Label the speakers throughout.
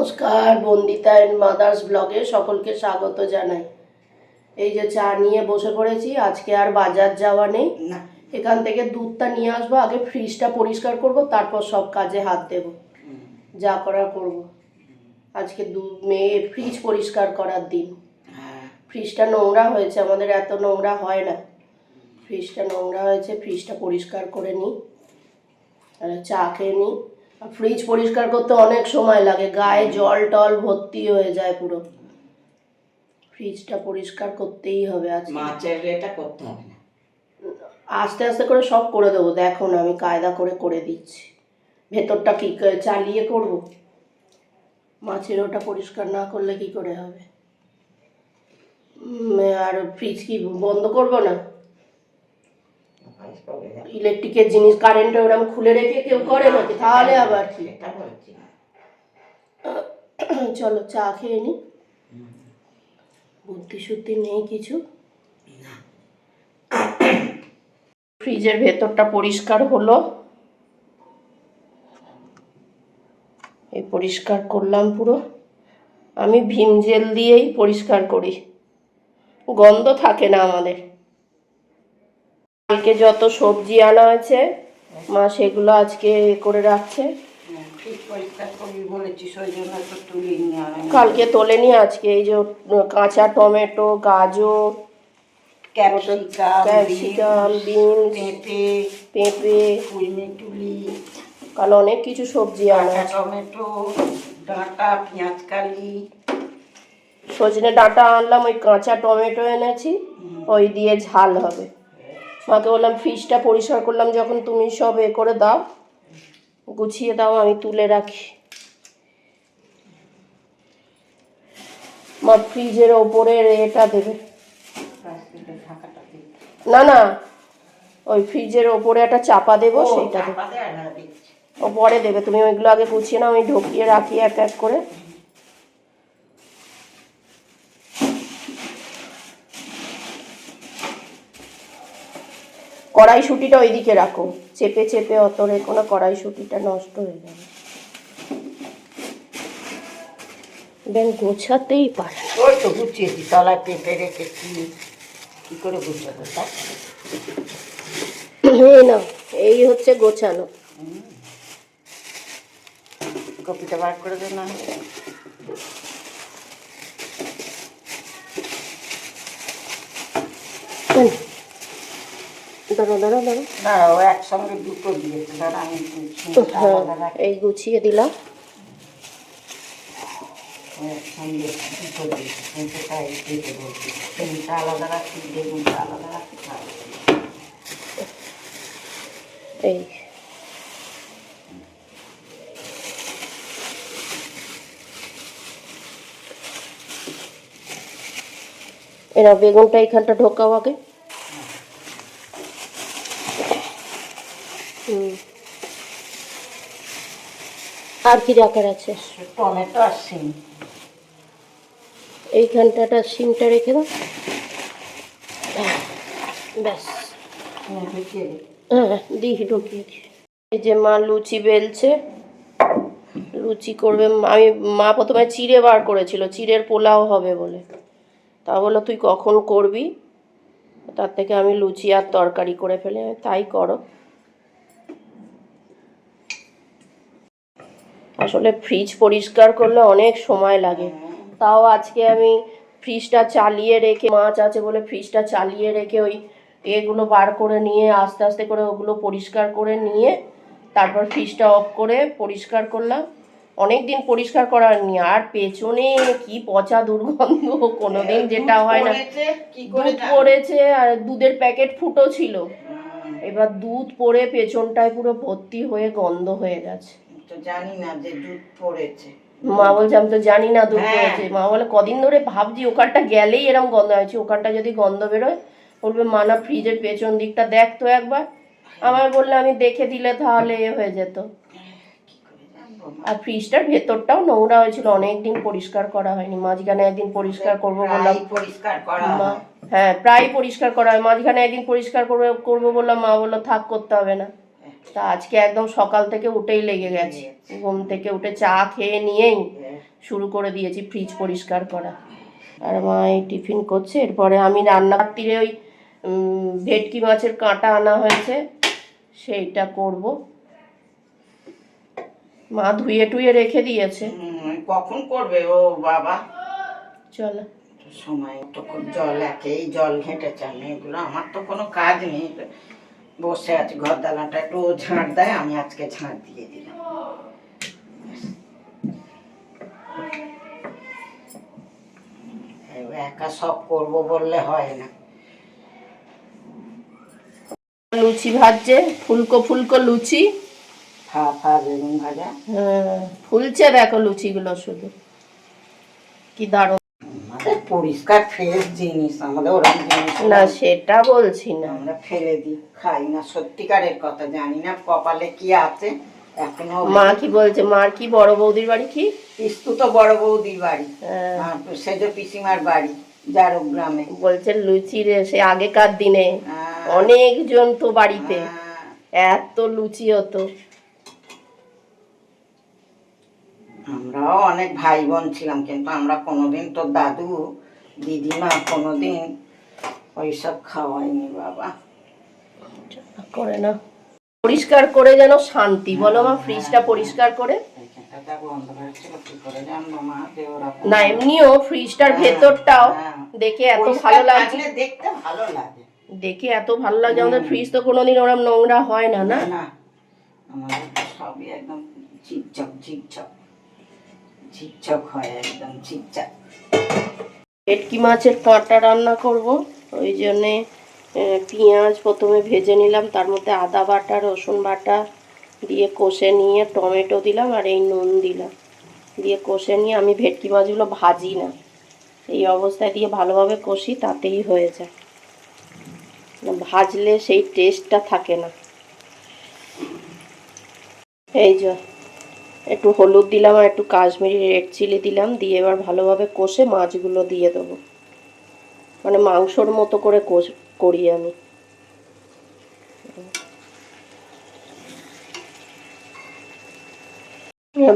Speaker 1: নমস্কার Bandita and mother's ব্লগে সকলকে স্বাগত জানাই। এই যে চা নিয়ে বসে পড়েছি আজকে আর বাজার যাওয়া নেই। এখান থেকে দুধটা নিয়ে আসব আগে ফ্রিজটা পরিষ্কার করব তারপর সব কাজে হাত দেব। যা করার করব। আজকে দু মেয়ে ফ্রিজ পরিষ্কার করার দিন।
Speaker 2: হ্যাঁ।
Speaker 1: ফ্রিজটা নোংরা হয়েছে আমাদের এত নোংরা হয় না। ফ্রিজটা নোংরা হয়েছে ফ্রিজটা পরিষ্কার করে নিই। আর চা খেয়ে নিই। ফ্রিজ পরিষ্কার করতে অনেক সময় লাগে গায়ে জল টল ভর্তি হয়ে যায় পুরো। ফ্রিজটা পরিষ্কার করতেই হবে আজকে।
Speaker 2: মাছের এটা করতে হবে না।
Speaker 1: আস্তে আস্তে করে সব করে দেবো দেখো না আমি কায়দা করে করে দিচ্ছি। ভেতরটা কি চালিয়ে করব? মাছের ওটা পরিষ্কার না করলে কি করে হবে? আর ফ্রিজ কি বন্ধ করব না? ইলেকট্রিকের জিনিস কারেন্ট ওরকম খুলে রেখে কেউ করে নাকি? তাহলে আবার কি? চলো চা খেয়ে নি। বুদ্ধি শুদ্ধি নেই কিছু? ফ্রিজের ভেতরটা পরিষ্কার হলো। এই পরিষ্কার করলাম পুরো। আমি ভীম জেল দিয়েই পরিষ্কার করি। গন্ধ থাকে না আমাদের। কালকে যত সবজি আনা হয়েছে মা সেগুলো আজকে করে রাখছে। কালকে তোলেনি আজকে এই যে কাঁচা টমেটো গাজর
Speaker 2: ক্যাপসিকাম
Speaker 1: বিনস
Speaker 2: পেঁপে
Speaker 1: পেঁপে।
Speaker 2: কুইমি টুলি
Speaker 1: কাল অনেক কিছু সবজি আনা
Speaker 2: টমেটো ডাঁটা পেঁয়াজ কালি
Speaker 1: সজনে ডাঁটা আনলাম ওই কাঁচা টমেটো এনেছি ওই দিয়ে ঝাল হবে। মাকে বললাম ফ্রিজটা পরিষ্কার করলাম যখন তুমি সব এ করে দাও গুছিয়ে দাও আমি তুলে রাখি। মা ফ্রিজের ওপরে এটা দেবে। না না ওই ফ্রিজের ওপরে একটা চাপা দেবো সেইটা দেবে। ও পরে দেবে তুমি ওইগুলো আগে গুছিয়ে নাও আমি ঢুকিয়ে রাখি এক এক করে। কড়াইশুটিটা ওইদিকে রাখো। চেপে চেপে অত রেখো না কড়াইশুটিটা নষ্ট হয়ে যাবে। ব্যাং গোছাতেই পারে।
Speaker 2: ওই তো গুছিয়েছি তলায় পেঁপে রেখেছি। কি করে গুছাবো তা?
Speaker 1: এই না এই হচ্ছে গোছানো।
Speaker 2: কপিটা বার করে দে না।
Speaker 1: দাঁড়ো দাঁড়ো দাঁড়ো
Speaker 2: দাঁড়াও একসঙ্গে দুটো দিয়েছে দাঁড়া আমি
Speaker 1: হ্যাঁ এই গুছিয়ে দিলাম।
Speaker 2: ও একসঙ্গে দুটো দিয়েছে সিমটা এই দিতে বলছি সিমটা আলাদা রাখি বেগুনটা আলাদা রাখি
Speaker 1: এই। এরা বেগুনটা এখানটা ঢোকাও আগে হুম। আর কি রাখার আছে?
Speaker 2: টমেটো আর সিম
Speaker 1: এইখানটাটা সিমটা রেখে দাও। হ্যাঁ, ব্যাস।
Speaker 2: হ্যাঁ, ঢুকিয়ে
Speaker 1: হ্যাঁ দিই ঢুকিয়ে দিই। এই যে মা লুচি বেলছে লুচি করবে। আমি মা প্রথমে চিড়ে বার করেছিল চিড়ের পোলাও হবে বলে। তা বলল তুই কখন করবি? তার থেকে আমি লুচি আর তরকারি করে ফেলে। তাই করো। আসলে ফ্রিজ পরিষ্কার করলে অনেক সময় লাগে। তাও আজকে আমি ফ্রিজটা চালিয়ে রেখে মাছ আছে বলে ফ্রিজটা চালিয়ে রেখে ওই এগুলো বার করে নিয়ে আস্তে আস্তে করে ওগুলো পরিষ্কার করে নিয়ে তারপর ফ্রিজটা অফ করে পরিষ্কার করলাম। অনেক দিন পরিষ্কার করার নি আর পেছনে কি পচা দুর্গন্ধ কোনোদিন যেটা হয় না।
Speaker 2: কি
Speaker 1: দুধ পড়েছে আর দুধের প্যাকেট ফুটো ছিল। এবার দুধ পড়ে পেছনটায় পুরো ভর্তি হয়ে গন্ধ হয়ে গেছে।
Speaker 2: তো জানি না যে দুধ পড়েছে।
Speaker 1: মা বলছে আমি তো জানি না দুধ
Speaker 2: হ্যাঁ।
Speaker 1: পড়েছে। মা বলে কদিন ধরে ভাবছি ওখানটা গেলেই এরকম গন্ধ হয়েছে। ওখানটা যদি গন্ধ বেরোয় বলবে মা না ফ্রিজের পেছন দিকটা দেখ তো একবার। আমার বললে আমি দেখে দিলে তাহলে এ হয়ে যেত। আর ফ্রিজটার ভেতরটাও নোংরা হয়েছিল। অনেক দিন পরিষ্কার করা হয়নি। মাঝখানে একদিন পরিষ্কার করব বললাম
Speaker 2: পরিষ্কার করা
Speaker 1: মা
Speaker 2: হ্যাঁ
Speaker 1: প্রায় পরিষ্কার করা হয়। মাঝখানে একদিন পরিষ্কার করবে করব বললাম মা বলল থাক করতে হবে না। তা আজকে একদম সকাল থেকে উঠেই লেগে গেছে। ঘুম থেকে উঠে চা খেয়ে নিয়েই
Speaker 2: হ্যাঁ।
Speaker 1: শুরু করে দিয়েছি ফ্রিজ পরিষ্কার করা। আর মা এই টিফিন করছে এরপরে আমি রান্না রাত্রিরে ওই ভেটকি মাছের কাঁটা আনা হয়েছে সেইটা করব। মা ধুয়ে টুয়ে রেখে দিয়েছে।
Speaker 2: কখন করবে ও বাবা?
Speaker 1: চলো।
Speaker 2: সময় তো জল একেই জল ঘেঁটেছে আমি এগুলো আমার তো কোনো কাজ নেই। বসে আছি ঘর দালানটা একটু ঝাঁট দেয় আমি আজকে ঝাঁট দিয়ে দিলাম। একা সব করব বললে হয় না।
Speaker 1: লুচি ভাজছে ফুলকো ফুলকো লুচি।
Speaker 2: ফা ফা বেগুন ভাজা।
Speaker 1: হ্যাঁ, ফুলছে দেখো লুচিগুলো শুধু। কি দারুণ
Speaker 2: পরিষ্কার ফ্রেশ জিনিস আমাদের ওরকম জিনিস
Speaker 1: না সেটা বলছি না।
Speaker 2: আমরা ফেলে দিই খাই না সত্যিকারের কথা জানি না কপালে কি আছে এখনও
Speaker 1: মা কি বলছে? মার কি বড় বৌদির বাড়ি কি?
Speaker 2: পিস্তু তো বড় বৌদির বাড়ি।
Speaker 1: হ্যাঁ,
Speaker 2: সেজ পিসিমার বাড়ি জারক গ্রামে
Speaker 1: বলছে লুচি রে সে আগেকার দিনে
Speaker 2: হ্যাঁ,
Speaker 1: অনেকজন তো বাড়িতে।
Speaker 2: হ্যাঁ,
Speaker 1: এত লুচি হতো।
Speaker 2: আমরাও অনেক ভাই বোন ছিলাম কিন্তু আমরা কোনোদিন তো দাদু দিদিমা কোনোদিন ওইসব খাওয়াইনি বাবা।
Speaker 1: করে না। পরিষ্কার করে যেন শান্তি বলো মা ফ্রিজটা পরিষ্কার করে।
Speaker 2: এখানটা বন্ধ হয়েছিল কি করে
Speaker 1: না এমনিও ফ্রিজটার ভেতরটাও
Speaker 2: হ্যাঁ।
Speaker 1: দেখে এত ভালো লাগছে।
Speaker 2: দেখতে ভালো লাগে।
Speaker 1: দেখে এত ভালো লাগছে আমাদের ফ্রিজ তো কোনোদিন ওরম নোংরা হয় না না?
Speaker 2: আমাদের সবই একদম ঝিকঝক ঝিকঝক। ঝিকঝক হয় একদম ঝিকঝক।
Speaker 1: ভেটকি মাছের কাঁটা রান্না করব। ওই জন্যে পেঁয়াজ প্রথমে ভেজে নিলাম, তার মধ্যে আদা বাটা, রসুন বাটা দিয়ে কষে নিয়ে টমেটো দিলাম আর এই নুন দিলাম। দিয়ে কষে নিয়ে, আমি ভেটকি মাছগুলো ভাজি না। এই অবস্থায় দিয়ে ভালোভাবে কষি, তাতেই হয়ে যায়। ভাজলে সেই টেস্টটা থাকে না। এই যে একটু হলুদ দিলাম আর একটু কাশ্মীরি রেড চিলি দিলাম, দিয়ে এবার ভালোভাবে কষে মাছগুলো দিয়ে দেবো। মানে মাংসর মতো করে কষ, করি আমি।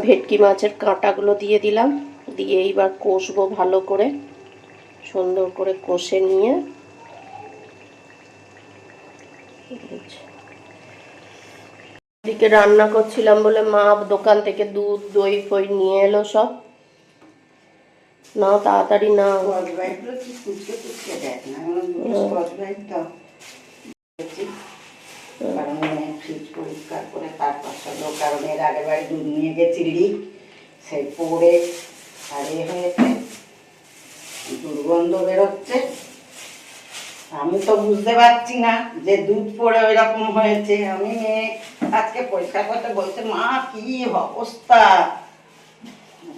Speaker 1: ভেটকি মাছের কাঁটাগুলো দিয়ে দিলাম, দিয়ে এইবার কষবো ভালো করে, সুন্দর করে কষে নিয়ে। এদিকে রান্না করছিলাম বলে মা দোকান থেকে দুধ, দই, ফই নিয়ে এলো সব। না তাড়াতাড়ি না
Speaker 2: পরিষ্কার করে তারপর কারণ এর দুধ নিয়ে সেই আর এ হয়েছে দুর্গন্ধ বেরোচ্ছে আমি তো বুঝতে পারছি না যে দুধ পড়ে ওই রকম হয়েছে। আমি মেয়ে আজকে পরিষ্কার করতে বলছে মা কি অবস্থা?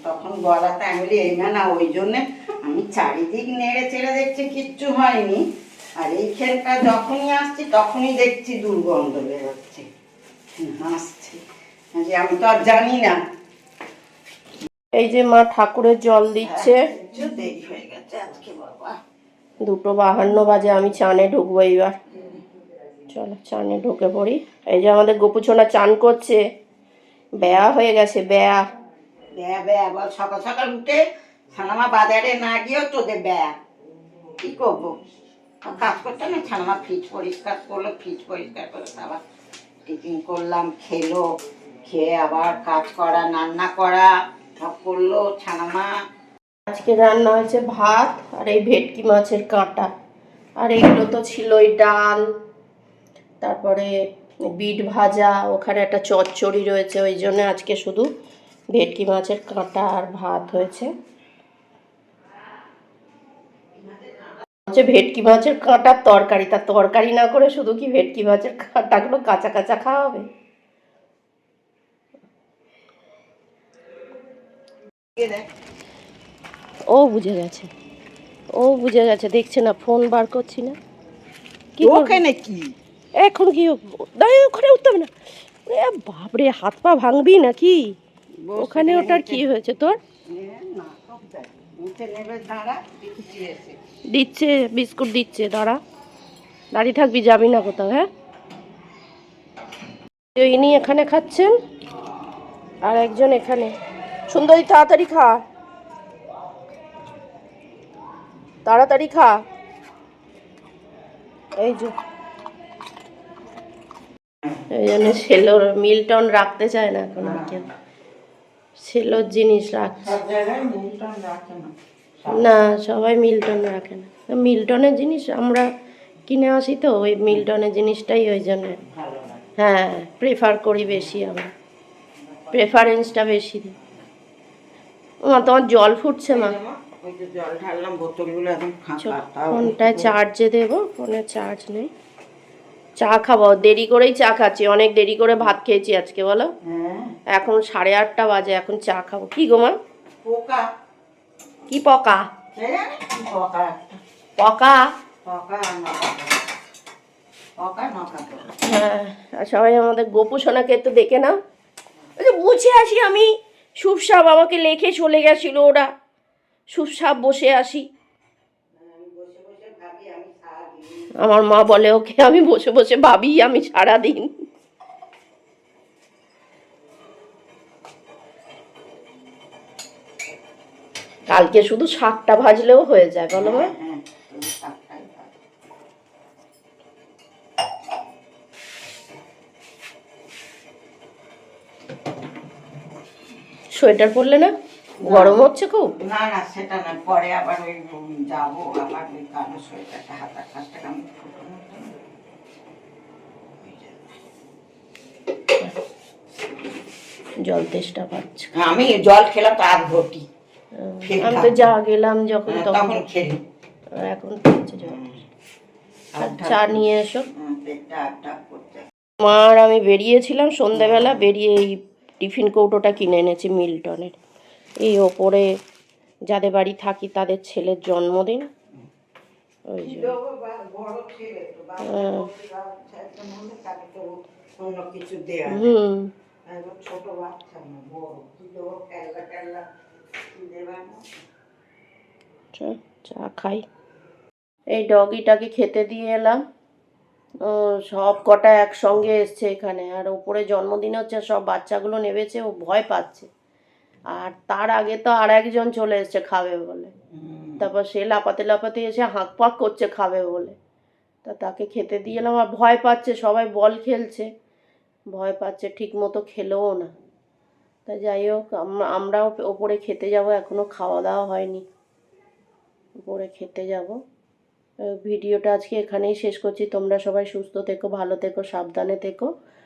Speaker 2: তখন গলাতে আমি বলি এই না না ওই জন্যে আমি চারিদিক নেড়ে চেড়ে দেখছি কিচ্ছু হয়নি। আর এইখানটা যখনই আসছি তখনই দেখছি দুর্গন্ধ বেরোচ্ছে। হাসছি যে আমি তো আর জানি না।
Speaker 1: এই যে মা ঠাকুরের জল দিচ্ছে।
Speaker 2: একটু দেরি হয়ে গেছে আজকে বাবা।
Speaker 1: দুটো বাহান্ন বাজে, আমি চানে ঢুকবো এইবার। চলো, চানে ঢুকে পড়ি। এই যে আমাদের গোপুছনা চান করছে। বেয়া হয়ে গেছে, বেয়া।
Speaker 2: ব্যা ব্যা, বল, সকাল সকাল উঠে ছানামা বাজারে না গিয়েও তোদের ব্যা। কি করব? কাজ করতে না, ছানামা ফ্রিজ পরিষ্কার করল, ফ্রিজ পরিষ্কার করে আবার টিফিন করলাম, খেলো, খেয়ে আবার কাজ করা, রান্না করা, সব করল, ছানামা
Speaker 1: আজকে রান্না হয়েছে ভাত আর এই ভেটকি মাছের কাঁটা। আর এইগুলো তো ছিলই ডাল, তারপরে বিট ভাজা, ওখানে একটা চচ্চড়ি রয়েছে, ওই জন্য আজকে শুধু ভেটকি মাছের কাঁটা আর ভাত হয়েছে। হচ্ছে ভেটকি মাছের কাঁটার তরকারি, তা তরকারি না করে শুধু কি ভেটকি মাছের কাঁটাগুলো কাঁচা কাঁচা খাওয়া হবে? ও বুঝে গেছে। ও বুঝে গেছে দেখছে না ফোন বার করছি না। কি
Speaker 2: ওখানে কি?
Speaker 1: এখন কি দাঁড়িয়ে ওখানে উঠতে হবে না। এ বাপরে হাত পা ভাঙবি নাকি? ওখানে ওটার কি হয়েছে তোর?
Speaker 2: দিচ্ছে
Speaker 1: বিস্কুট দিচ্ছে দাঁড়া। দাঁড়িয়ে থাকবি যাবি না কোথাও হ্যাঁ? ইনি এখানে খাচ্ছেন আর একজন এখানে। সুন্দরী তাড়াতাড়ি খা। তাড়াতাড়ি খা। এই যে। এই জন্য সেলোর মিল্টন রাখতে চায় না এখন আর কেউ। সেলোর জিনিস রাখছে।
Speaker 2: না।
Speaker 1: না সবাই মিল্টন রাখে না। মিল্টনের জিনিস আমরা কিনে আসি তো ওই মিল্টনের জিনিসটাই ওই জন্য। হ্যাঁ প্রেফার করি বেশি আমরা। প্রেফারেন্সটা বেশি দিই। মা তোমার জল ফুটছে মা।
Speaker 2: জল ঢাললাম বোতলগুলো একদম ফাঁকা তাও
Speaker 1: ফোনটায় চার্জে দেবো? ফোনে চার্জ নেই। চা খাব দেরি করেই চা খাচ্ছি অনেক দেরি করে ভাত খেয়েছি আজকে বলো?
Speaker 2: হ্যাঁ।
Speaker 1: এখন সাড়ে আটটা বাজে এখন চা খাব। কি গো মা?
Speaker 2: পোকা।
Speaker 1: কি পকা?
Speaker 2: পোকা?
Speaker 1: হ্যাঁ সবাই আমাদের গোপু সোনাকে একটু দেখে নাও। ওই বুঝে আসি আমি। শুভ সাপ আমাকে লেখে চলে গেছিল ওরা। শুভ সাপ বসে আসি। আমার মা বলে, ওকে, আমি বসে বসে ভাবি, আমি সারাদিন। কালকে শুধু শাকটা ভাজলেও হয়ে যায়, বলো মা। সোয়েটার পরলে না? গরম হচ্ছে খুব?
Speaker 2: না না সেটা না। পরে আবার ওই যাব আবার ওই কালো সোয়েটারটা জন্য।
Speaker 1: জল তেষ্টা পাচ্ছে।
Speaker 2: আমি জল খেলাম তো আধ ঘটি।
Speaker 1: আমি তো যা গেলাম যখন
Speaker 2: হ্যাঁ,
Speaker 1: তখন
Speaker 2: খেলি।
Speaker 1: এখন পেয়েছে জল। চা নিয়ে এসো। মা আর আমি বেরিয়েছিলাম সন্ধেবেলা বেরিয়ে এই টিফিন কৌটোটা কিনে এনেছি মিল্টনের। এই ওপরে যাদের বাড়ি থাকি তাদের ছেলের জন্মদিন। ওই।
Speaker 2: বড়
Speaker 1: হ্যাঁ। হুম। চা খাই। এই ডগিটাকে খেতে দিয়ে এলাম। সব কটা একসঙ্গে এসছে এখানে। আর ওপরে জন্মদিন হচ্ছে, সব বাচ্চাগুলো নেবেছে, ও ভয় পাচ্ছে। আর তার আগে তো আর একজন চলে এসছে খাবে বলে। তারপর সে লাপাতে লাপাতে এসে হাঁক পাক করছে খাবে বলে। তা তাকে খেতে দিয়ে এলাম আর ভয় পাচ্ছে সবাই বল খেলছে। ভয় পাচ্ছে ঠিক মতো খেলেও না। তা যাই হোক আম- আমরাও ওপরে খেতে যাব এখনও খাওয়া দাওয়া হয়নি। উপরে খেতে যাব। ভিডিওটা আজকে এখানেই শেষ করছি। তোমরা সবাই সুস্থ থেকো ভালো থেকো সাবধানে থেকো।